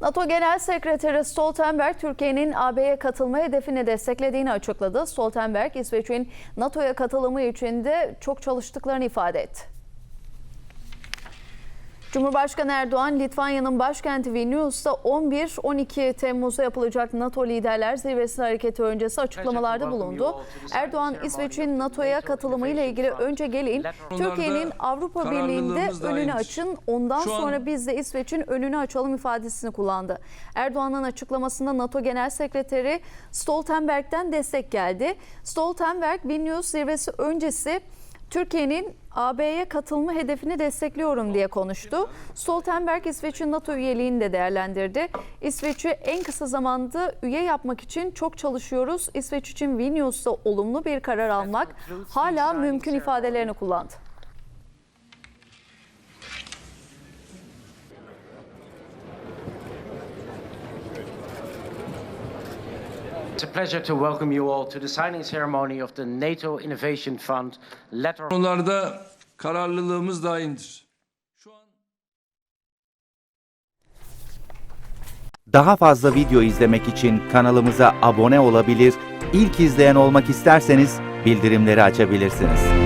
NATO Genel Sekreteri Stoltenberg, Türkiye'nin AB'ye katılma hedefini desteklediğini açıkladı. Stoltenberg, İsveç'in NATO'ya katılımı için de çok çalıştıklarını ifade etti. Cumhurbaşkanı Erdoğan, Litvanya'nın başkenti Vilnius'ta 11-12 Temmuz'da yapılacak NATO Liderler Zirvesi hareketi öncesi açıklamalarda bulundu. Erdoğan, İsveç'in NATO'ya katılımı ile ilgili önce gelin, Türkiye'nin Avrupa Birliği'nde önünü açın, ondan sonra biz de İsveç'in önünü açalım ifadesini kullandı. Erdoğan'ın açıklamasında NATO Genel Sekreteri Stoltenberg'den destek geldi. Stoltenberg, Vilnius zirvesi öncesi Türkiye'nin AB'ye katılma hedefini destekliyorum diye konuştu. Stoltenberg İsveç'in NATO üyeliğini de değerlendirdi. İsveç'i en kısa zamanda üye yapmak için çok çalışıyoruz. İsveç için Vilnius'ta olumlu bir karar almak hala mümkün ifadelerini kullandı. It's a pleasure to welcome you all to the signing ceremony of the NATO Innovation Fund letter. Konularda kararlılığımız daimdir. Şu an Daha fazla video izlemek için kanalımıza abone olabilir, ilk izleyen olmak isterseniz bildirimleri açabilirsiniz.